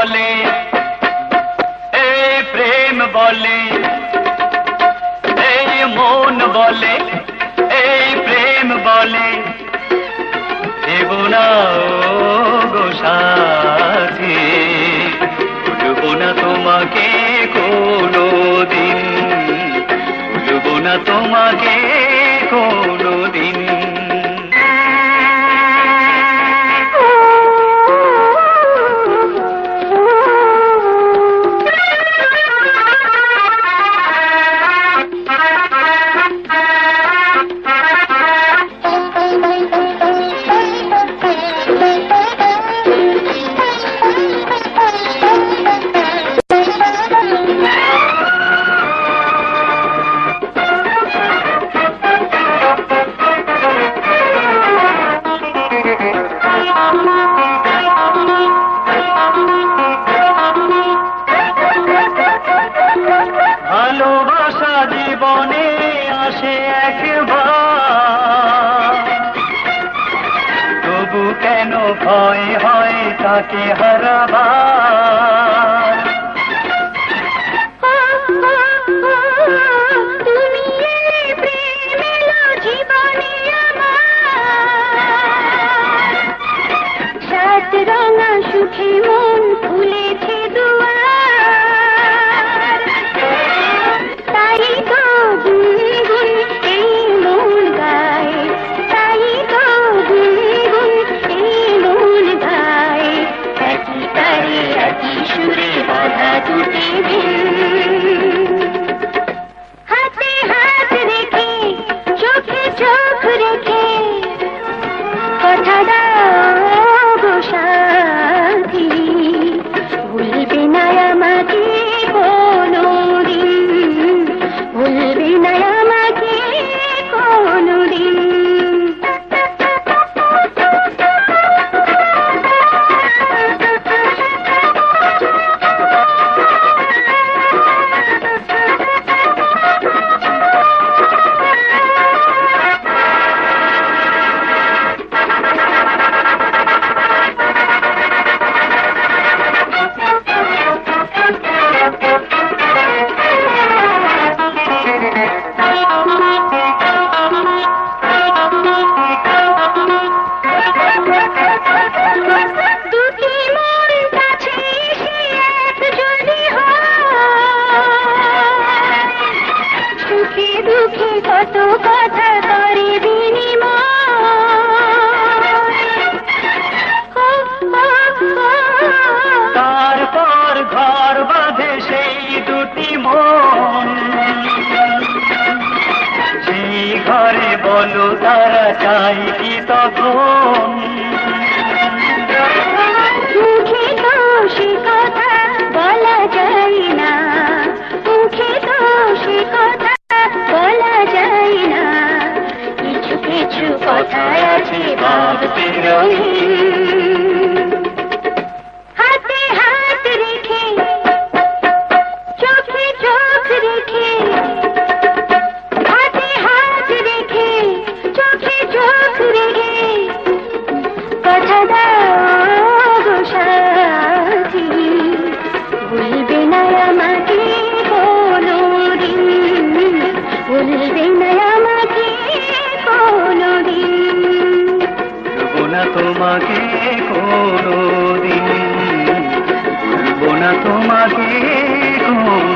বলে এই প্রেম বলে এই মন বলে এই প্রেম বলে দেব গোসা ভয় হয় তাকে হারাবার। Thank you. তাকাই তখন? মুখে তো সে কথা বলা যায় না। মুখে তো সে কথা বলা যায় না। কিছু কিছু কথা আছে ভাবতে রয়ে না তোমাকে কোনো দিন না তোমাকে কোনো